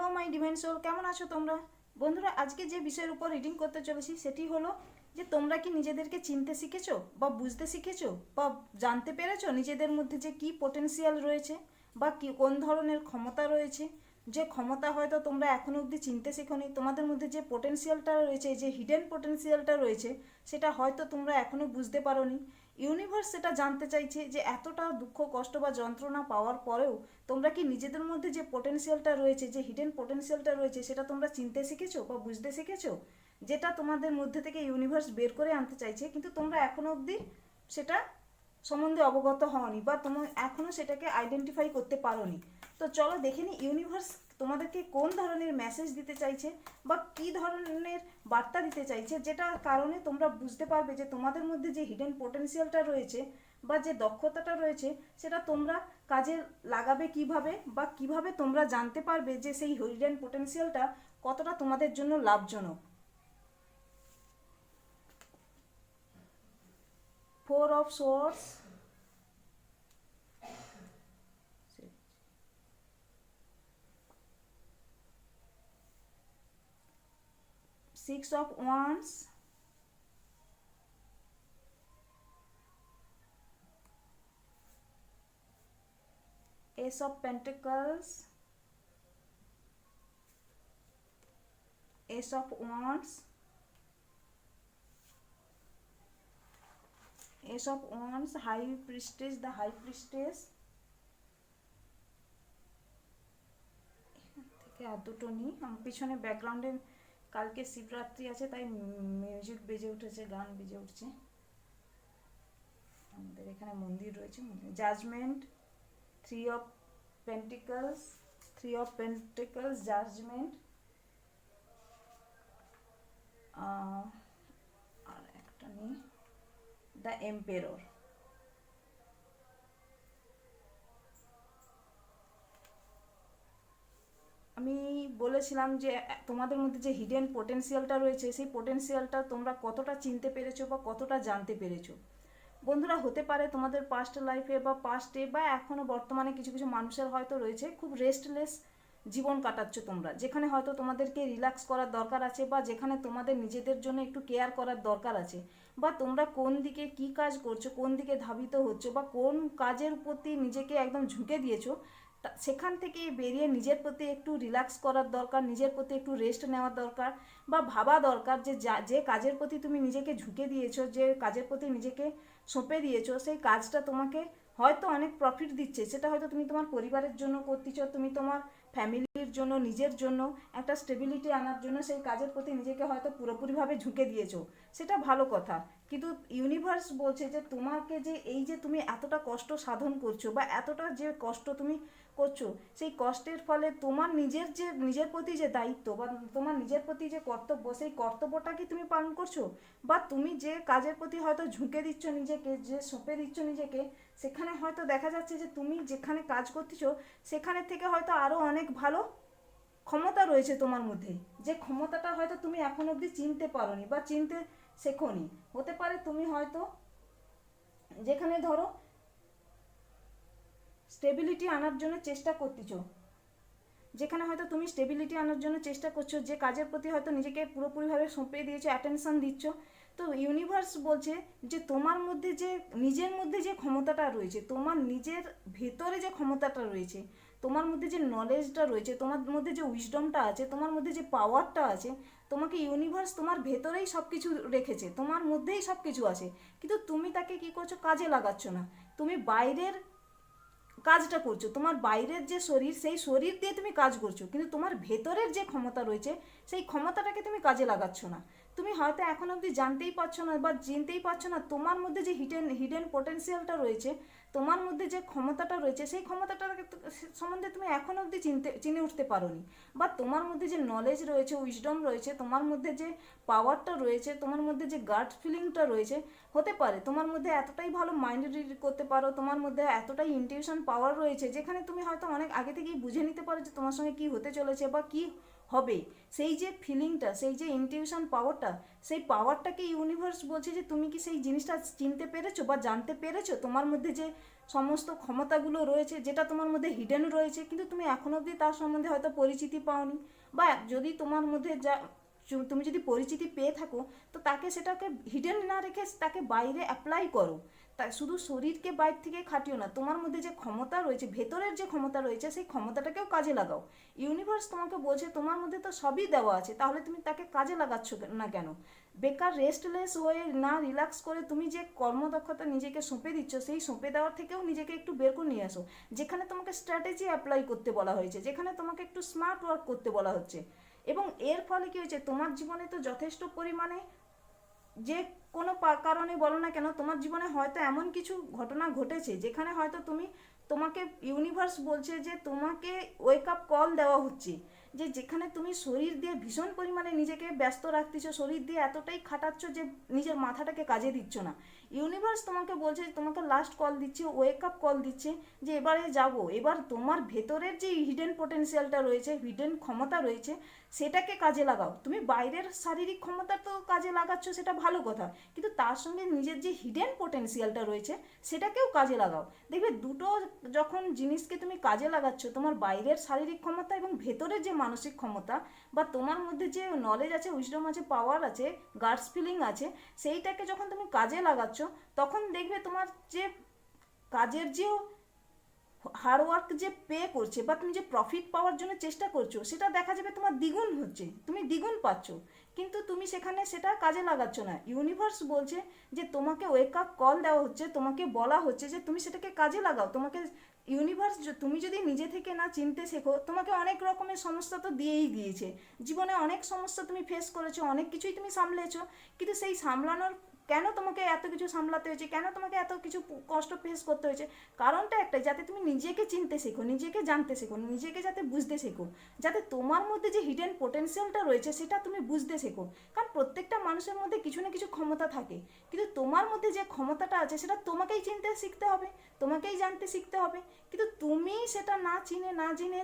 Hello my divine soul কেমন আছো তোমরা? বন্ধুরা, আজকে যে বিষয়ের উপর রিডিং করতে চলেছি, সেটি হলো যে তোমরা কি নিজেদেরকে চিনতে শিখেছো বা বুঝতে শিখেছো বা জানতে পেরেছ নিজেদের মধ্যে যে কি পোটেনশিয়াল রয়েছে বা কি, কোন ধরনের ক্ষমতা রয়েছে? যে ক্ষমতা হয়তো তোমরা এখনও অবধি চিনতে শেখোনি, তোমাদের মধ্যে যে পোটেনশিয়ালটা রয়েছে, যে হিডেন পোটেনশিয়ালটা রয়েছে, সেটা হয়তো তোমরা এখনও বুঝতে পারোনি। ইউনিভার্স সেটা জানতে চাইছে যে এতটা দুঃখ, কষ্ট বা যন্ত্রণা পাওয়ার পরেও তোমরা কি নিজেদের মধ্যে যে পোটেনশিয়ালটা রয়েছে, যে হিডেন পোটেনশিয়ালটা রয়েছে, সেটা তোমরা চিনতে শিখেছো বা বুঝতে শিখেছো? যেটা তোমাদের মধ্যে থেকে ইউনিভার্স বের করে আনতে চাইছে, কিন্তু তোমরা এখনও অবধি সেটা সম্বন্ধে অবগত হওনি বা তোমার এখনও সেটাকে আইডেন্টিফাই করতে পারোনি। তো চলো দেখে নিই ইউনিভার্স তোমাদেরকে কোন ধরনের মেসেজ দিতে চাইছে বা কি ধরনের বার্তা দিতে চাইছে যেটার কারণে তোমরা বুঝতে পারবে যে তোমাদের মধ্যে যে হিডেন পোটেনশিয়ালটা রয়েছে বা যে দক্ষতাটা রয়েছে সেটা তোমরা কাজে লাগাবে কীভাবে বা কীভাবে তোমরা জানতে পারবে যে সেই হিডেন পোটেনশিয়ালটা কতটা তোমাদের জন্য লাভজনক। Four of swords six of wands ace of pentacles ace of wands ace of wands high priestess the high priestess থেকে আর দুটো নিই আমার পিছনে ব্যাকগ্রাউন্ডে কালকে শিবরাত্রি আছে, তাই মিউজিক বেজে উঠেছে, গান বেজে উঠছে। আমাদের এখানে মন্দির রয়েছে judgement three of pentacles three of pentacles judgement আর একটা নিই। দ্য এম্পেরর আমি বলেছিলাম যে তোমাদের মধ্যে যে হিডেন পোটেনশিয়ালটা রয়েছে, সেই পোটেনশিয়ালটা তোমরা কতটা চিনতে পেরেছ বা কতটা জানতে পেরেছ? বন্ধুরা, হতে পারে তোমাদের পাস্ট লাইফে বা পাস্টে বা এখনও বর্তমানে কিছু কিছু মানুষের হয়তো রয়েছে, খুব রেস্টলেস জীবন কাটাচ্ছ তোমরা। যেখানে হয়তো তোমাদেরকে রিল্যাক্স করার দরকার আছে বা যেখানে তোমাদের নিজেদের জন্য একটু কেয়ার করার দরকার আছে। বা তোমরা কোন দিকে কি কাজ করছ, কোন দিকে ধাবিত হচ্ছ বা কোন কাজের প্রতি নিজেকে একদম ঝুঁকে দিয়েছ সেখান থেকে বেরিয়ে নিজের প্রতি একটু রিল্যাক্স করার দরকার, নিজের প্রতি একটু রেস্ট নেওয়ার দরকার বা ভাবা দরকার যে যা- যে কাজের প্রতি তুমি নিজেকে ঝুঁকে দিয়েছ, যে কাজের প্রতি নিজেকে সঁপে দিয়েছ, সেই কাজটা তোমাকে হয়তো অনেক প্রফিট দিচ্ছে। সেটা হয়তো তুমি তোমার পরিবারের জন্য করতেছো, তুমি তোমার ফ্যামিলির জন্য, নিজের জন্য, একটা স্টেবিলিটি আনার জন্য সেই কাজের প্রতি নিজেকে হয়তো পুরোপুরিভাবে ঝুঁকে দিয়েছ। সেটা ভালো কথা। কিন্তু ইউনিভার্স বলছে যে তোমাকে যে এই যে তুমি এতটা কষ্ট সাধন করছ বা এতটা যে কষ্ট তুমি করছ, সেই কষ্টের ফলে তোমার নিজের যে, নিজের প্রতি যে দায়িত্ব বা তোমার নিজের প্রতি যে কর্তব্য, সেই কর্তব্যটা কি তুমি পালন করছ? বা তুমি যে কাজের প্রতি হয়তো ঝুঁকে দিচ্ছ নিজেকে, যে সঁপে দিচ্ছ নিজেকে সেখানে হয়তো দেখা যাচ্ছে যে তুমি যেখানে কাজ করতেছো, সেখানে থেকে হয়তো আরও অনেক ভালো ক্ষমতা রয়েছে তোমার মধ্যে। যে ক্ষমতাটা হয়তো তুমি এখন অবধি চিনতে পারোনি বা চিনতে শেখোনি। হতে পারে তুমি হয়তো যেখানে ধরো স্টেবিলিটি আনার জন্য চেষ্টা করতেছো। যেখানে হয়তো তুমি স্টেবিলিটি আনার জন্য চেষ্টা করছ, যে কাজের প্রতি হয়তো নিজেকে পুরোপুরিভাবে সঁপে দিয়েছ অ্যাটেনশন দিচ্ছ। তো ইউনিভার্স বলছে যে তোমার মধ্যে যে, নিজের মধ্যে যে ক্ষমতাটা রয়েছে, তোমার নিজের ভেতরে যে ক্ষমতাটা রয়েছে, তোমার মধ্যে যে নলেজটা রয়েছে, তোমার মধ্যে যে উইজডমটা আছে, তোমার মধ্যে যে পাওয়ারটা আছে, তোমাকে ইউনিভার্স তোমার ভেতরেই সব কিছু রেখেছে, তোমার মধ্যেই সব কিছু আছে। কিন্তু তুমি তাকে কি করছ? কাজে লাগাচ্ছ না। তুমি বাইরের কাজটা করছ, তোমার বাইরের যে শরীর, সেই শরীর দিয়ে তুমি কাজ করছ, কিন্তু তোমার ভেতরের যে ক্ষমতা রয়েছে, সেই ক্ষমতাটাকে তুমি কাজে লাগাচ্ছ না। তুমি হয়তো এখন অবধি জানতেই পারছ না বা চিনতেই পারছ না, তোমার মধ্যে যে হিডেন হিডেন পোটেনশিয়ালটা রয়েছে, তোমার মধ্যে যে ক্ষমতাটা রয়েছে, সেই ক্ষমতাটাকে তো- সম্বন্ধে তুমি এখন অবধি চিনতে, চিনে উঠতে পারোনি। বা তোমার মধ্যে যে নলেজ রয়েছে উইজডম রয়েছে, তোমার মধ্যে যে পাওয়ারটা রয়েছে, তোমার মধ্যে যে গার্ড ফিলিংটা রয়েছে, হতে পারে। তোমার মধ্যে এতটাই ভালো মাইন্ড রিড করতে পারো, তোমার মধ্যে এতটাই ইনটিউশন পাওয়ার রয়েছে, যেখানে তুমি হয়তো অনেক আগে থেকেই বুঝে নিতে পারো যে তোমার সঙ্গে কি হতে চলেছে বা কি হবে সেই যে ফিলিংটা সেই যে ইনটিউশন পাওয়ারটা সেই পাওয়ারটাকে ইউনিভার্স বলছে যে, তুমি কি সেই জিনিসটা চিনতে পেরেছ বা জানতে পেরেছ? তোমার মধ্যে যে সমস্ত ক্ষমতাগুলো রয়েছে, যেটা তোমার মধ্যে হিডেন রয়েছে, কিন্তু তুমি এখনও অবধি তার সম্বন্ধে হয়তো পরিচিতি পাওনি বা যদি তোমার মধ্যে যা তুমি যদি পরিচিতি পেয়ে থাকো, তো তাকে সেটাকে হিডেন না রেখে তাকে বাইরে অ্যাপ্লাই করো। তাই শুধু শরীরকে বাইর থেকে খাটিও না, তোমার মধ্যে যে ক্ষমতা রয়েছে, ভেতরের যে ক্ষমতা রয়েছে, সেই ক্ষমতাটাকেও কাজে লাগাও। ইউনিভার্স তোমাকে বলছে, তোমার মধ্যে তো সবই দেওয়া আছে, তাহলে তুমি তাকে কাজে লাগাচ্ছ না কেন? বেকার রেস্টলেস হয়ে না রিল্যাক্স করে তুমি যে কর্মদক্ষতা নিজেকে সঁপে দিচ্ছ, সেই সঁপে দেওয়ার থেকেও নিজেকে একটু বের করে নিয়ে আসো। যেখানে তোমাকে স্ট্র্যাটেজি অ্যাপ্লাই করতে বলা হয়েছে, যেখানে তোমাকে একটু স্মার্ট ওয়ার্ক করতে বলা হচ্ছে। এবং এর ফলে কি হয়েছে, তোমার জীবনে তো যথেষ্ট পরিমাণে যে কোনো কারণে বলো না কেন, তোমার জীবনে হয়তো এমন কিছু ঘটনা ঘটেছে যেখানে হয়তো তুমি তোমাকে ইউনিভার্স বলছে যে তোমাকে ওয়েক আপ কল দেওয়া হচ্ছে। যে যেখানে তুমি শরীর দিয়ে ভীষণ পরিমাণে নিজেকে ব্যস্ত রাখতেছো, শরীর দিয়ে এতটাই খাটাচ্ছ যে নিজের মাথাটাকে কাজে দিচ্ছ না। ইউনিভার্স তোমাকে বলছে যে তোমাকে লাস্ট কল দিচ্ছে ওয়েক আপ কল দিচ্ছে যে এবারে যাব। এবার তোমার ভেতরের যে হিডেন পোটেনশিয়ালটা রয়েছে হিডেন ক্ষমতা রয়েছে সেটাকে কাজে লাগাও। তুমি বাইরের শারীরিক ক্ষমতা তো কাজে লাগাচ্ছ, সেটা ভালো কথা। কিন্তু তার সঙ্গে নিজের যে হিডেন পোটেনশিয়ালটা রয়েছে, সেটাকেও কাজে লাগাও। দেখবে দুটো যখন জিনিসকে তুমি কাজে লাগাচ্ছ, তোমার বাইরের শারীরিক ক্ষমতা এবং ভেতরের যে মানসিক ক্ষমতা বা তোমার মধ্যে যে নলেজ আছে উইজডম আছে পাওয়ার আছে গার্ডস ফিলিং আছে, সেইটাকে যখন তুমি কাজে লাগাচ্ছ, তখন দেখবে তোমার যে কাজের যে হার্ডওয়ার্ক যে পে করছে বা তুমি যে প্রফিট পাওয়ার জন্য চেষ্টা করছ, সেটা দেখা যাবে তোমার দ্বিগুণ হচ্ছে, তুমি দ্বিগুণ পাচ্ছ। কিন্তু তুমি সেখানে সেটা কাজে লাগাচ্ছ না। ইউনিভার্স বলছে যে তোমাকে ওয়েক আপ কল দেওয়া হচ্ছে, তোমাকে বলা হচ্ছে যে তুমি সেটাকে কাজে লাগাও। তোমাকে ইউনিভার্স তুমি যদি নিজে থেকে না চিনতে শেখো, তোমাকে অনেক রকমের সমস্যা তো দিয়েই দিয়েছে। জীবনে অনেক সমস্যা তুমি ফেস করেছ, অনেক কিছুই তুমি সামলেছো। কিন্তু সেই সামলানোর কেন তোমাকে এত কিছু সামলাতে হয়েছে? কেন তোমাকে এত কিছু কষ্ট ফেস করতে হয়েছে? কারণটা একটাই, যাতে তুমি নিজেকে চিনতে শেখো, নিজেকে জানতে শেখো, নিজেকে যাতে বুঝতে শেখো। যাতে তোমার মধ্যে যে হিডেন পোটেনশিয়ালটা রয়েছে, সেটা তুমি বুঝতে শেখো। কারণ প্রত্যেকটা মানুষের মধ্যে কিছু না কিছু ক্ষমতা থাকে। কিন্তু তোমার মধ্যে যে ক্ষমতাটা আছে, সেটা তোমাকেই চিনতে শিখতে হবে, তোমাকেই জানতে শিখতে হবে। কিন্তু তুমি সেটা না চিনে, না জেনে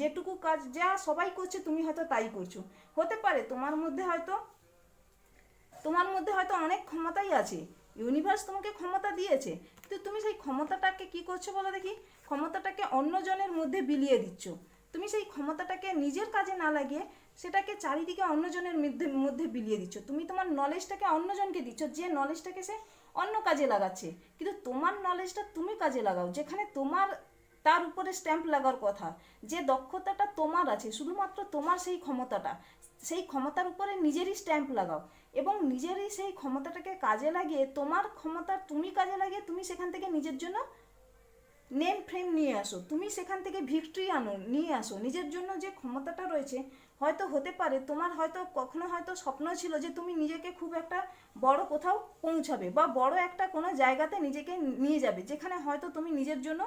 যেটুকু কাজ, যা সবাই করছে, তুমি হয়তো তাই করছ। হতে পারে তোমার মধ্যে হয়তো তোমার মধ্যে হয়তো অনেক ক্ষমতাই আছে। ইউনিভার্স তোমাকে ক্ষমতা দিয়েছে। কিন্তু তুমি সেই ক্ষমতাটাকে কি করছ বলো দেখি? ক্ষমতাটাকে অন্যজনের মধ্যে বিলিয়ে দিচ্ছ। তুমি সেই ক্ষমতাটাকে নিজের কাজে না লাগিয়ে সেটাকে চারিদিকে অন্যজনের মধ্যে মধ্যে বিলিয়ে দিচ্ছ। তুমি তোমার নলেজটাকে অন্যজনকে দিচ্ছ, যে নলেজটাকে সে অন্য কাজে লাগাচ্ছে। কিন্তু তোমার নলেজটা তুমি কাজে লাগাও, যেখানে তোমার, তার উপরে স্ট্যাম্প লাগার কথা। যে দক্ষতাটা তোমার আছে, শুধুমাত্র তোমার সেই ক্ষমতাটা। সেই ক্ষমতার উপরে নিজেরই স্ট্যাম্প লাগাও এবং নিজেরই সেই ক্ষমতাটাকে কাজে লাগিয়ে তোমার ক্ষমতা তুমি কাজে লাগিয়ে তুমি সেখান থেকে নিজের জন্য নেম ফ্রেম নিয়ে আসো। তুমি সেখান থেকে ভিক্টরি আনো, নিয়ে আসো। নিজের জন্য যে ক্ষমতাটা রয়েছে, হয়তো হতে পারে তোমার হয়তো কখনো হয়তো স্বপ্ন ছিল যে তুমি নিজেকে খুব একটা বড় কোথাও পৌঁছাবে বা বড় একটা কোনো জায়গাতে নিজেকে নিয়ে যাবে যেখানে হয়তো তুমি নিজের জন্য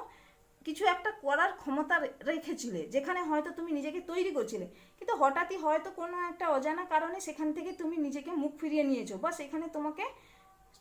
কিছু একটা করার ক্ষমতা রেখেছিলে, যেখানে হয়তো তুমি নিজেকে তৈরি করছিলে। কিন্তু হঠাৎই হয়তো কোনো একটা অজানা কারণে সেখান থেকে তুমি নিজেকে মুখ ফিরিয়ে নিয়েছো বা সেখানে তোমাকে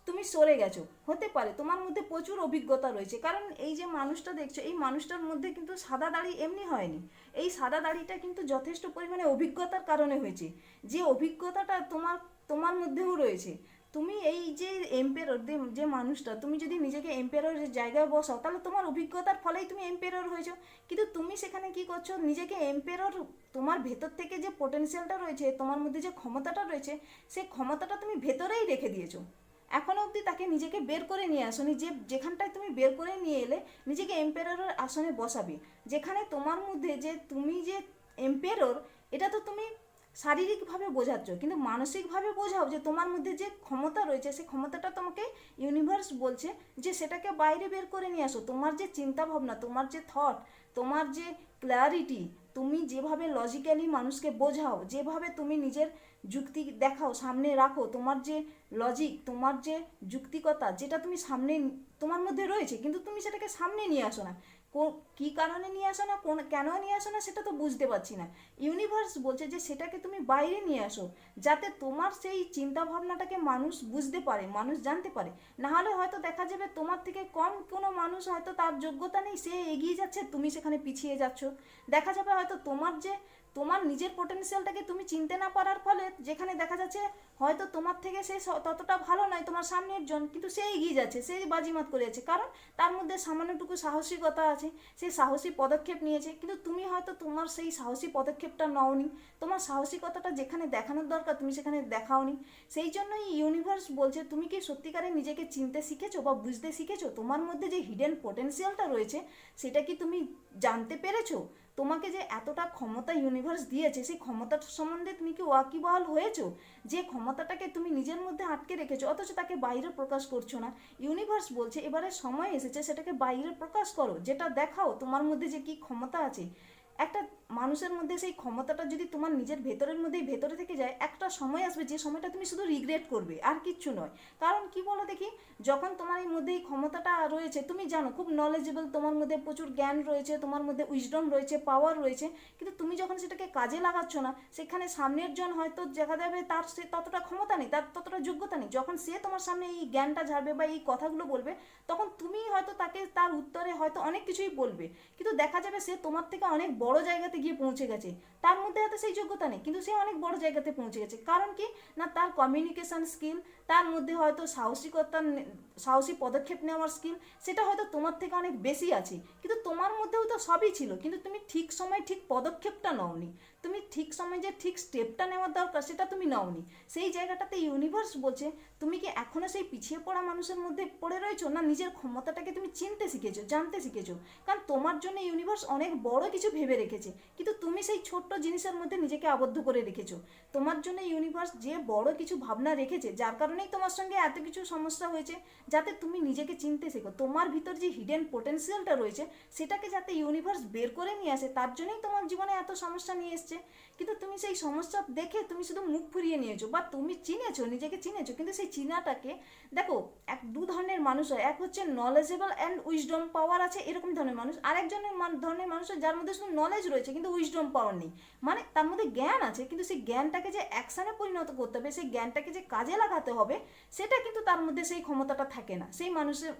তুমি সরে গেছো। হতে পারে তোমার মধ্যে প্রচুর অভিজ্ঞতা রয়েছে, কারণ এই যে মানুষটা দেখছ, এই মানুষটার মধ্যে কিন্তু সাদা দাড়ি এমনি হয়নি। এই সাদা দাড়িটা কিন্তু যথেষ্ট পরিমাণে অভিজ্ঞতার কারণে হয়েছে। যে অভিজ্ঞতাটা তোমার তোমার মধ্যেও রয়েছে তুমি এই যে এম্পেরর যে মানুষটা, তুমি যদি নিজেকে এম্পেররের জায়গায় বসাও, তাহলে তোমার অভিজ্ঞতার ফলেই তুমি এম্পেরর হয়েছো। কিন্তু তুমি সেখানে কি করছ? নিজেকে এম্পেরর তোমার ভেতর থেকে যে পোটেনশিয়ালটা রয়েছে, তোমার মধ্যে যে ক্ষমতাটা রয়েছে, সেই ক্ষমতাটা তুমি ভেতরেই রেখে দিয়েছ। এখন অবধি তাকে নিজেকে বের করে নিয়ে আসনি যে যেখানটায় তুমি বের করে নিয়ে এলে নিজেকে এম্পেররের আসনে বসাবে। যেখানে তোমার মধ্যে যে, তুমি যে এম্পেরর এটা তো তুমি শারীরিকভাবে বোঝাচ্ছ, কিন্তু মানসিকভাবে বোঝাও যে তোমার মধ্যে যে ক্ষমতা রয়েছে সেই ক্ষমতাটা তোমাকে ইউনিভার্স বলছে যে সেটাকে বাইরে বের করে নিয়ে আসো। তোমার যে চিন্তা ভাবনা তোমার যে থট তোমার যে ক্ল্যারিটি তুমি যেভাবে লজিক্যালি মানুষকে বোঝাও, যেভাবে তুমি নিজের যুক্তি দেখাও, সামনে রাখো, তোমার যে লজিক তোমার যে যুক্তিকতা, যেটা তুমি সামনে, তোমার মধ্যে রয়েছে, কিন্তু তুমি সেটাকে সামনে নিয়ে আসো না। কো- কারণে নিয়ে আসো না, কোন কেন নিয়ে আসো না সেটা তো বুঝতে পারছি না। ইউনিভার্স বলছে যে সেটাকে তুমি বাইরে নিয়ে আসো, যাতে তোমার সেই চিন্তা ভাবনাটাকে মানুষ বুঝতে পারে, মানুষ জানতে পারে। না হলে হয়তো দেখা যাবে তোমার থেকে কম কোনো মানুষ হয়তো তার যোগ্যতা নেই, সে এগিয়ে যাচ্ছে, তুমি সেখানে পিছিয়ে যাচ্ছ। দেখা যাবে হয়তো তোমার যে তোমার নিজের পোটেনশিয়ালটাকে তুমি চিনতে না পারার ফলে যেখানে দেখা যাচ্ছে হয়তো তোমার থেকে সে ততটা ভালো নয়, তোমার সামনের জন কিন্তু সে এগিয়ে যাচ্ছে, সে বাজিমাত করে যাচ্ছে। কারণ তার মধ্যে সামান্যটুকু সাহসিকতা আছে, সে সাহসী পদক্ষেপ নিয়েছে, কিন্তু তুমি হয়তো তোমার সেই সাহসী পদক্ষেপটা নাওনি। তোমার সাহসিকতাটা যেখানে দেখানোর দরকার, তুমি সেখানে দেখাওনি। সেই জন্যই ইউনিভার্স বলছে, তুমি কি সত্যিকারে নিজেকে চিনতে শিখেছো বা বুঝতে শিখেছো? তোমার মধ্যে যে হিডেন পোটেনশিয়ালটা রয়েছে, সেটা কি তুমি জানতে পেরেছ? তোমাকে যে এতটা ক্ষমতা ইউনিভার্স দিয়েছে, সেই ক্ষমতাটা সম্বন্ধে তুমি কি ওয়াকিবহাল হয়েছো? যে ক্ষমতাটাকে তুমি নিজের মধ্যে আটকে রেখেছো, অথচ তাকে বাইরে প্রকাশ করছ না। ইউনিভার্স বলছে, এবারে সময় এসেছে, সেটাকে বাইরে প্রকাশ করো, যেটা দেখাও তোমার মধ্যে যে কি ক্ষমতা আছে। একটা মানুষের মধ্যে সেই ক্ষমতাটা যদি তোমার নিজের ভেতরের মধ্যেই ভেতরে থেকে যায়, একটা সময় আসবে যে সময়টা তুমি শুধু রিগ্রেট করবে, আর কিচ্ছু নয়। কারণ কি বলো দেখি, যখন তোমার এই মধ্যে এই ক্ষমতাটা রয়েছে, তুমি জানো খুব নলেজেবল তোমার মধ্যে প্রচুর জ্ঞান রয়েছে, তোমার মধ্যে উইজডম রয়েছে পাওয়ার রয়েছে, কিন্তু তুমি যখন সেটাকে কাজে লাগাচ্ছ না, সেখানে সামনের জন হয়তো দেখা যাবে তার সে ততটা ক্ষমতা নেই, তার ততটা যোগ্যতা নেই। যখন সে তোমার সামনে এই জ্ঞানটা ঝাড়বে বা এই কথাগুলো বলবে, তখন তুমি হয়তো তাকে তার উত্তরে হয়তো অনেক কিছুই বলবে। কিন্তু দেখা যাবে সে তোমার থেকে অনেক বড় জায়গাতে গিয়ে পৌঁছে গেছে। তার মধ্যে হয়তো সেই যোগ্যতা নেই, কিন্তু সে অনেক বড় জায়গাতে পৌঁছে গেছে। কারণ কি? না, তার কমিউনিকেশন স্কিল তার মধ্যে হয়তো সাহসিকতা নে- সাহসী পদক্ষেপ নেওয়ার স্কিল সেটা হয়তো তোমার থেকে অনেক বেশি আছে। কিন্তু তোমার মধ্যেও তো সবই ছিল। কিন্তু তুমি ঠিক সময় ঠিক পদক্ষেপটা নাওনি। তুমি ঠিক সময় যে ঠিক স্টেপটা নেওয়ার দরকার সেটা তুমি নাওনি। সেই জায়গাটাতে ইউনিভার্স বলছে, তুমি কি এখনও সেই পিছিয়ে পড়া মানুষের মধ্যে পড়ে রয়েছো না নিজের ক্ষমতাটাকে তুমি চিনতে শিখেছো, জানতে শিখেছো? কারণ তোমার জন্য ইউনিভার্স অনেক বড় কিছু ভেবে রেখেছে। কিন্তু তুমি সেই ছোট্ট জিনিসের মধ্যে নিজেকে আবদ্ধ করে রেখেছো। তোমার জন্য ইউনিভার্স যে বড় কিছু ভাবনা রেখেছে, যার কারণেই তোমার সঙ্গে এত কিছু সমস্যা হয়েছে যাতে তুমি নিজেকে চিনতে শেখো। তোমার ভিতর যে হিডেন পোটেনশিয়ালটা রয়েছে, সেটাকে যাতে ইউনিভার্স বের করে নিয়ে আসে, তার জন্যই তোমার জীবনে এত সমস্যা নিয়ে এসছে। কিন্তু তুমি সেই সমস্যা দেখে তুমি শুধু মুখ ফুরিয়ে নিয়েছো বা তুমি চিনেছো, নিজেকে চিনেছো, কিন্তু সেই চিনাটাকে দেখো, এক দু ধরনের মানুষ হয়। এক হচ্ছে নলেজেবল অ্যান্ড উইজডম পাওয়ার আছে, এরকম ধরনের মানুষ। আরেকজনের মান- ধরনের মানুষ যার মধ্যে শুধু নলেজ রয়েছে, কিন্তু উইজডম পাওয়ার নেই। মানে তার মধ্যে জ্ঞান আছে, কিন্তু সেই জ্ঞানটাকে যে অ্যাকশানে পরিণত করতে হবে, সেই জ্ঞানটাকে যে কাজে লাগাতে হবে সেটা কিন্তু তার মধ্যে সেই ক্ষমতাটা থাকে না। সেই মানুষের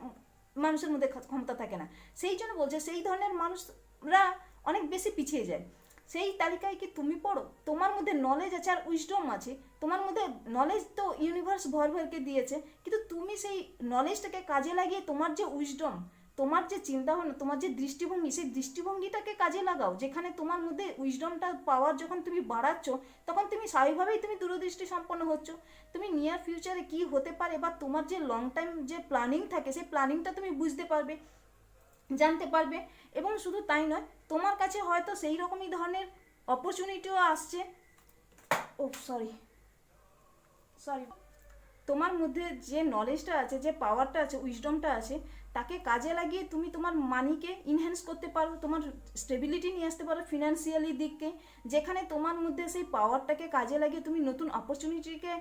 মানুষের মধ্যে ক্ষমতা থাকে না। সেই জন্য বলছে, সেই ধরনের মানুষরা অনেক বেশি পিছিয়ে যায়। সেই তালিকায় কি তুমি পড়ো? তোমার মধ্যে নলেজ আছে আর উইজডম আছে। তোমার মধ্যে নলেজ তো ইউনিভার্স ভর ভরকে দিয়েছে। কিন্তু তুমি সেই নলেজটাকে কাজে লাগিয়ে তোমার যে উইজডম তোমার যে চিন্তা ভাবনা তোমার যে দৃষ্টিভঙ্গি, সেই দৃষ্টিভঙ্গিটাকে কাজে লাগাও। যেখানে তোমার মধ্যে উইজডমটা পাওয়ার যখন তুমি বাড়াচ্ছ, তখন তুমি স্বাভাবিকভাবেই তুমি দূরদৃষ্টি সম্পন্ন হচ্ছ। তুমি নিয়ার ফিউচারে কি হতে পারে বা তোমার যে লং টাইম যে প্ল্যানিং থাকে, সেই প্ল্যানিংটা তুমি বুঝতে পারবে, জানতে পারবে এবং শুধু তাই নয়, তোমার কাছে হয়তো সেই রকমই ধরনের অপরচুনিটিও আসছে। ও সরি সরি তোমার মধ্যে যে নলেজটা আছে, যে পাওয়ারটা আছে উইজডমটা আছে তাকে কাজে লাগিয়ে তুমি তোমার মানিকে ইনহ্যান্স করতে পারো, তোমার স্টেবিলিটি নিয়ে আসতে পারো ফিনান্সিয়ালি দিককে, যেখানে তোমার মধ্যে সেই পাওয়ারটাকে কাজে লাগিয়ে তুমি নতুন অপরচুনিটিকে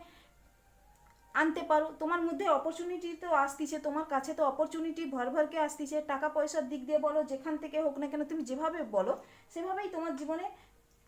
আনতে পারো। তোমার মধ্যে অপরচুনিটি তো আসতিছে, তোমার কাছে তো অপরচুনিটি ভর ভরকে আসতিছে টাকা পয়সার দিক দিয়ে বলো, যেখান থেকে হোক না কেন তুমি যেভাবে বলো, সেভাবেই তোমার জীবনে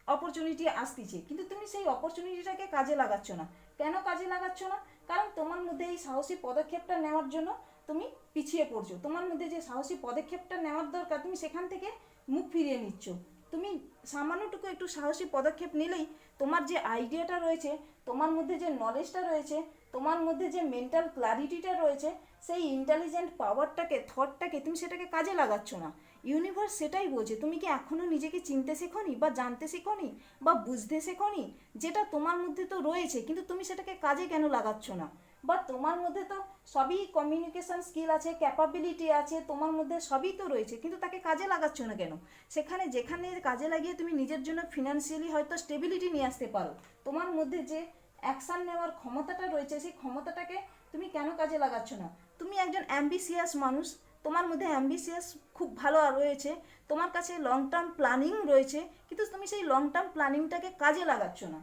অপরচুনিটি আসতিছে। কিন্তু তুমি সেই অপরচুনিটিটাকে কাজে লাগাচ্ছ না। কেন কাজে লাগাচ্ছ না? কারণ তোমার মধ্যে এই সাহসী পদক্ষেপটা নেওয়ার জন্য তুমি পিছিয়ে পড়ছো। তোমার মধ্যে যে সাহসী পদক্ষেপটা নেওয়ার দরকার, তুমি সেখান থেকে মুখ ফিরিয়ে নিচ্ছ। তুমি সামান্যটুকু একটু সাহসী পদক্ষেপ নিলেই তোমার যে আইডিয়াটা রয়েছে, তোমার মধ্যে যে নলেজটা রয়েছে, তোমার মধ্যে যে মেন্টাল ক্লারিটিটা রয়েছে, সেই ইন্টেলিজেন্ট পাওয়ারটাকে থটটাকে তুমি সেটাকে কাজে লাগাচ্ছ না। ইউনিভার্স সেটাই বলছে তুমি কি এখনও নিজেকে চিনতে শেখোনি বা জানতে শেখোনি বা বুঝতে শেখোনি? যেটা তোমার মধ্যে তো রয়েছে, কিন্তু তুমি সেটাকে কাজে কেন লাগাচ্ছ না? বা তোমার মধ্যে তো সবই কমিউনিকেশন স্কিল আছে ক্যাপাবিলিটি আছে, তোমার মধ্যে সবই তো রয়েছে। কিন্তু তাকে কাজে লাগাচ্ছ না কেন? সেখানে যেখানে কাজে লাগিয়ে তুমি নিজের জন্য ফিনান্সিয়ালি হয়তো স্টেবিলিটি নিয়ে আসতে পারো। তোমার মধ্যে যে অ্যাকশান নেওয়ার ক্ষমতাটা রয়েছে, সেই ক্ষমতাটাকে তুমি কেন কাজে লাগাচ্ছ না? তুমি একজন অ্যাম্বিসিয়াস মানুষ, তোমার মধ্যে অ্যাম্বিসিয়াস খুব ভালো রয়েছে, তোমার কাছে লং টার্ম প্ল্যানিং রয়েছে, কিন্তু তুমি সেই লং টার্ম প্ল্যানিংটাকে কাজে লাগাচ্ছ না।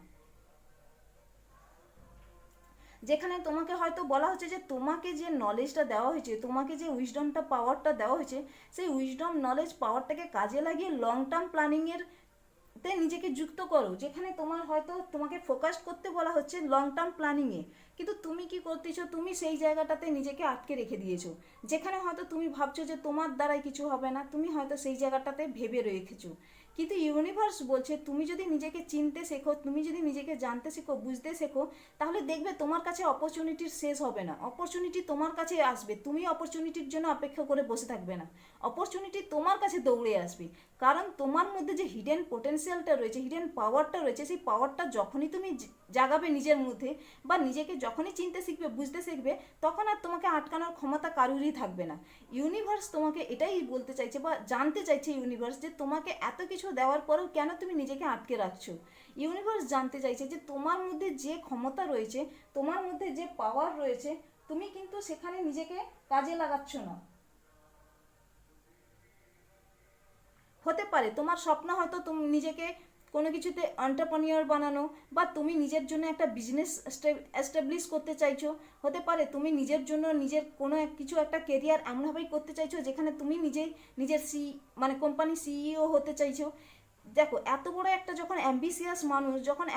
যেখানে তোমাকে হয়তো বলা হচ্ছে যে তোমাকে যে নলেজটা দেওয়া হয়েছে, তোমাকে যে উইজডমটা পাওয়ারটা দেওয়া হয়েছে, সেই উইজডম নলেজ পাওয়ারটাকে কাজে লাগিয়ে লং টার্ম প্ল্যানিংয়ের তে নিজেকে যুক্ত করো, যেখানে তোমার হয়তো তোমাকে ফোকাস করতে বলা হচ্ছে লং টার্ম প্ল্যানিংয়ে কিন্তু তুমি কি করতেছো? তুমি সেই জায়গাটাতে নিজেকে আটকে রেখে দিয়েছ। যেখানে হয়তো তুমি ভাবছ যে তোমার দ্বারাই কিছু হবে না, তুমি হয়তো সেই জায়গাটাতে ভেবে রেখেছো। কিন্তু ইউনিভার্স বলছে, তুমি যদি নিজেকে চিনতে শেখো, তুমি যদি নিজেকে জানতে শেখো, বুঝতে শেখো, তাহলে দেখবে তোমার কাছে অপরচুনিটির শেষ হবে না। অপরচুনিটি তোমার কাছে আসবে, তুমি অপরচুনিটির জন্য অপেক্ষা করে বসে থাকবে না। অপরচুনিটি তোমার কাছে দৌড়ে আসবে। কারণ তোমার মধ্যে যে হিডেন পোটেন্সিয়ালটা রয়েছে হিডেন পাওয়ারটা রয়েছে, সেই পাওয়ারটা যখনই তুমি জাগাবে নিজের মধ্যে বা নিজেকে যখনই চিনতে শিখবে, বুঝতে শিখবে, তখন আর তোমাকে আটকানোর ক্ষমতা কারুরই থাকবে না। ইউনিভার্স তোমাকে এটাই বলতে চাইছে বা জানতে চাইছে ইউনিভার্স যে তোমাকে এত কিছু দেওয়ার পরেও কেন তুমি নিজেকে আটকে রাখছো? ইউনিভার্স জানতে চাইছে যে তোমার মধ্যে যে ক্ষমতা রয়েছে, তোমার মধ্যে যে পাওয়ার রয়েছে, তুমি কিন্তু সেখানে নিজেকে কাজে লাগাচ্ছ না। হতে পারে, তোমার স্বপ্ন হয়তো তুমি নিজেকে কোনো কিছুতে অন্টারপ্রনিয়র বানানো বা তুমি নিজের জন্য একটা বিজনেস এস্টাবলিশ করতে চাইছো, হতে পারে তুমি নিজের জন্য নিজের কোনো এক, কিছু একটা কেরিয়ার এমনভাবেই করতে চাইছো যেখানে তুমি নিজেই নিজের সি মানে কোম্পানি সিইও হতে চাইছো। দেখো, এত বড় একটা যখন অ্যাম্বিসিয়াস মানুষ, যখন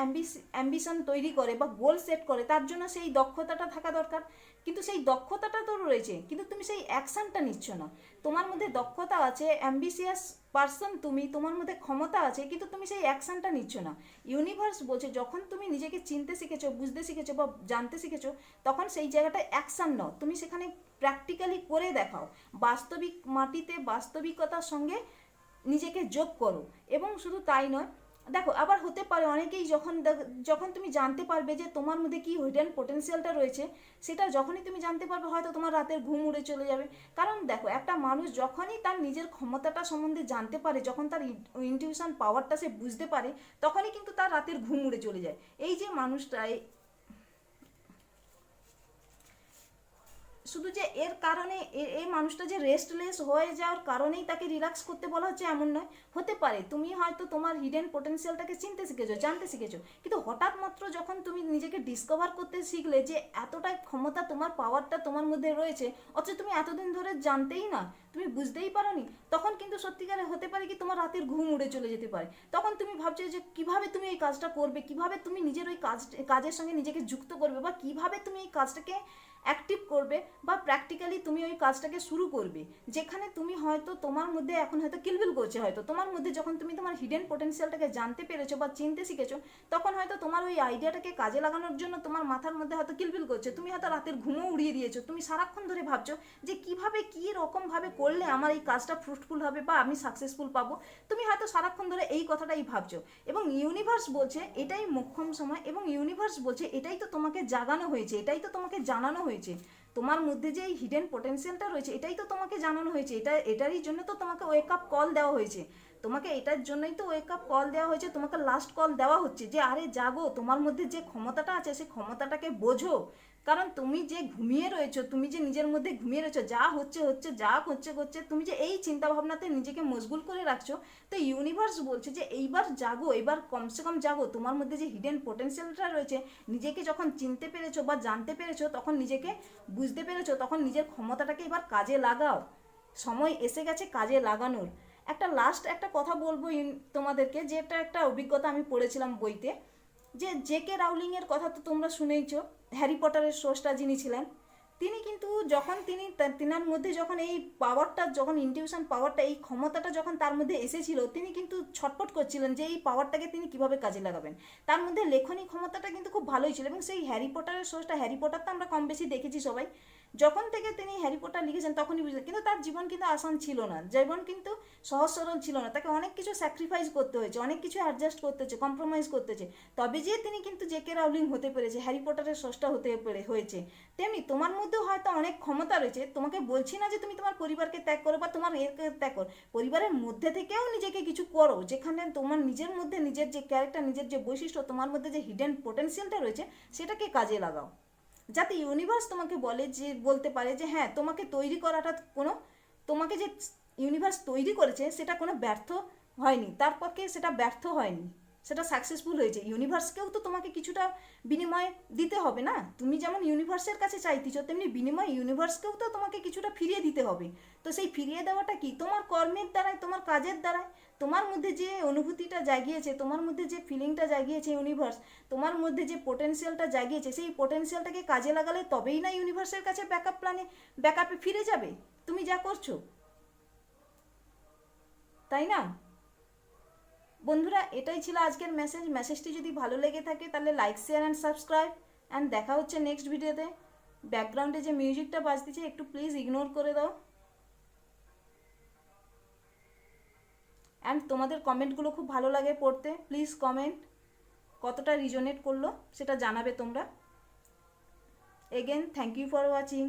অ্যাম্বিশন তৈরি করে বা গোল সেট করে, তার জন্য সেই দক্ষতাটা থাকা দরকার। কিন্তু সেই দক্ষতাটা তো রয়েছে, কিন্তু তুমি সেই অ্যাকশনটা নিচ্ছ না। তোমার মধ্যে দক্ষতা আছে অ্যাম্বিসিয়াস পার্সন তুমি, তোমার মধ্যে ক্ষমতা আছে, কিন্তু তুমি সেই অ্যাকশনটা নিচ্ছ না। ইউনিভার্স বলছে, যখন তুমি নিজেকে চিনতে শিখেছো, বুঝতে শিখেছো বা জানতে শিখেছো, তখন সেই জায়গাটায় অ্যাকশন নাও। তুমি সেখানে প্র্যাকটিক্যালি করে দেখাও। বাস্তবিক মাটিতে বাস্তবিকতার সঙ্গে নিজেকে যোগ করো। এবং শুধু তাই নয়, দেখো, আবার হতে পারে অনেকেই যখন যখন তুমি জানতে পারবে যে তোমার মধ্যে কি হিডেন পোটেন্সিয়ালটা রয়েছে, সেটা যখনই তুমি জানতে পারবে হয়তো তোমার রাতের ঘুম উড়ে চলে যাবে। কারণ দেখো, একটা মানুষ যখনই তার নিজের ক্ষমতাটা সম্বন্ধে জানতে পারে, যখন তার ইনটিউশন পাওয়ারটা সে বুঝতে পারে, তখনই কিন্তু তার রাতের ঘুম উড়ে চলে যায়। এই যে মানুষটা শুধু যে এর কারণে এই মানুষটা যে রেস্টলেস হয়ে যাওয়ার কারণেই তাকে রিল্যাক্স করতে বলা হচ্ছে এমন নয়। হতে পারে তুমি হয়তো তোমার হিডেন পোটেন্সিয়ালটাকে চিনতে শিখেছো, জানতে শিখেছো। কিন্তু হঠাৎ মাত্র যখন তুমি নিজেকে ডিসকভার করতে শিখলে যে এতটাই ক্ষমতা তোমার পাওয়ারটা তোমার মধ্যে রয়েছে, অথচ তুমি এতদিন ধরে জানতেই না তুমি বুঝতেই পারোনি? তখন কিন্তু সত্যিকারে হতে পারে কি তোমার রাতের ঘুম উড়ে চলে যেতে পারে। তখন তুমি ভাবছ যে কীভাবে তুমি এই কাজটা করবে? কীভাবে তুমি নিজের ওই কাজ, কাজের সঙ্গে নিজেকে যুক্ত করবে? বা কীভাবে তুমি এই কাজটাকে অ্যাক্টিভ করবে? বা প্র্যাকটিক্যালি তুমি ওই কাজটাকে শুরু করবে? যেখানে তুমি হয়তো তোমার মধ্যে এখন হয়তো কিলবিল করছে হয়তো। তোমার মধ্যে যখন তুমি তোমার হিডেন পোটেন্সিয়ালটাকে জানতে পেরেছ বা চিনতে শিখেছো, তখন হয়তো তোমার ওই আইডিয়াটাকে কাজে লাগানোর জন্য তোমার মাথার মধ্যে হয়তো কিলবিল করছে। তুমি হয়তো রাতের ঘুমও উড়িয়ে দিয়েছ। তুমি সারাক্ষণ ধরে ভাবছ যে কীভাবে, কী রকমভাবে করলে আমার এই কাজটা ফ্রুটফুল হবে বা আমি সাকসেসফুল পাবো, তুমি হয়তো সারাক্ষণ ধরে এই কথাটাই ভাবছ। এবং ইউনিভার্স বলছে এটাই মোক্ষম সময় এবং ইউনিভার্স বলছে এটাই তো তোমাকে জাগানো হয়েছে, এটাই তো তোমাকে জানানো হয়েছে। তোমার মধ্যে যে এই হিডেন পোটেন্সিয়ালটা রয়েছে, এটাই তো তোমাকে জানানো হয়েছে, এটা, এটারই জন্য তো তোমাকে ওয়েক আপ কল দেওয়া হয়েছে। তোমাকে এটার জন্যই তো ওয়েক আপ কল দেওয়া হয়েছে, তোমাকে লাস্ট কল দেওয়া হচ্ছে যে, আরে জাগো, তোমার মধ্যে যে ক্ষমতাটা আছে সেই ক্ষমতাটাকে বোঝো। কারণ তুমি যে ঘুমিয়ে রয়েছো, তুমি যে নিজের মধ্যে ঘুমিয়ে রয়েছো, যা হচ্ছে হচ্ছে, যা হচ্ছে হচ্ছে, তুমি যে এই চিন্তা ভাবনাতে নিজেকে মশগুল করে রাখছো, তো ইউনিভার্স বলছে যে এইবার জাগো এবার কমসে কম জাগো। তোমার মধ্যে যে হিডেন পোটেন্সিয়ালটা রয়েছে, নিজেকে যখন চিনতে পেরেছ বা জানতে পেরেছ, তখন নিজেকে বুঝতে পেরেছ, তখন নিজের ক্ষমতাটাকে এবার কাজে লাগাও। সময় এসে গেছে কাজে লাগানোর। একটা লাস্ট একটা কথা বলব তোমাদেরকে যেটা একটা অভিজ্ঞতা আমি পড়েছিলাম বইতে। যে জে কে রাউলিংয়ের কথা তো তোমরা শুনেইছ হ্যারি পটারের সোর্সটা যিনি ছিলেন, তিনি কিন্তু যখন তিনি তেনার মধ্যে যখন এই পাওয়ারটা যখন ইনটিউশন পাওয়ারটা এই ক্ষমতাটা যখন তার মধ্যে এসেছিল, তিনি কিন্তু ছটপট করছিলেন যে এই পাওয়ারটাকে তিনি কীভাবে কাজে লাগাবেন। তার মধ্যে লেখনী ক্ষমতাটা কিন্তু খুব ভালোই ছিল এবং সেই হ্যারি পটারের সোর্সটা হ্যারি পটার তো আমরা কম বেশি দেখেছি সবাই যখন থেকে তিনি হ্যারি পটার লিখেছেন, তখনই বুঝলেন। কিন্তু তার জীবন কিন্তু আসান ছিল না। জীবন কিন্তু সহজ সরল ছিল না। তাকে অনেক কিছু স্যাক্রিফাইস করতে হয়েছে, অনেক কিছু অ্যাডজাস্ট করতে হয়েছে কম্প্রোমাইজ করতে হয়েছে। তবে যে তিনি কিন্তু জে কে রাউলিং হতে পেরেছে, হ্যারি পটারের ষষ্ঠ হতে পেরে হয়েছে। তেমনি তোমার মধ্যেও হয়তো অনেক ক্ষমতা রয়েছে। তোমাকে বলছি না যে তুমি তোমার পরিবারকে ত্যাগ করো বা তোমার এরকে ত্যাগ করো। পরিবারের মধ্যে থেকেও নিজেকে কিছু করো। যেখানে তোমার নিজের মধ্যে নিজের যে ক্যারেক্টার নিজের যে বৈশিষ্ট্য, তোমার মধ্যে যে হিডেন পোটেন্সিয়ালটা রয়েছে, সেটাকে কাজে লাগাও। যাতে ইউনিভার্স তোমাকে বলে যে, বলতে পারে যে হ্যাঁ তোমাকে তৈরি করাটা কোনো, তোমাকে যে ইউনিভার্স তৈরি করেছে, সেটা কোনো ব্যর্থ হয়নি। তার পক্ষে সেটা ব্যর্থ হয়নি। সেটা সাকসেসফুল হয়েছে। ইউনিভার্সকেও তো তোমাকে কিছুটা বিনিময় দিতে হবে না? তুমি যেমন ইউনিভার্সের কাছে চাইতেছো, তেমনি বিনিময় ইউনিভার্সকেও তো তোমাকে কিছুটা ফিরিয়ে দিতে হবে। তো সেই ফিরিয়ে দেওয়াটা কি? তোমার কর্মের দ্বারাই তোমার কাজের দ্বারাই তোমার মধ্যে যে অনুভূতিটা জাগিয়েছে, তোমার মধ্যে যে ফিলিংটা জাগিয়েছে ইউনিভার্স তোমার মধ্যে যে পোটেন্সিয়ালটা জাগিয়েছে, সেই পোটেন্সিয়ালটাকে কাজে লাগালে তবেই না ইউনিভার্সের কাছে ব্যাকআপ প্ল্যানে ব্যাকআপে ফিরে যাবে? তুমি যা করছ। তাই না? বন্ধুরা, এটাই ছিল আজকের মেসেজ মেসেজটি যদি ভালো লেগে থাকে, তাহলে like share and subscribe and দেখা হচ্ছে নেক্সট ভিডিওতে ব্যাকগ্রাউন্ডে যে মিউজিকটা বাজতেছে, একটু প্লিজ ইগনোর করে দাও। অ্যান্ড তোমাদের কমেন্টগুলো খুব ভালো লাগে পড়তে প্লিজ কমেন্ট কতটা রিজনেট করল, সেটা জানাবে তোমরা। Again thank you for watching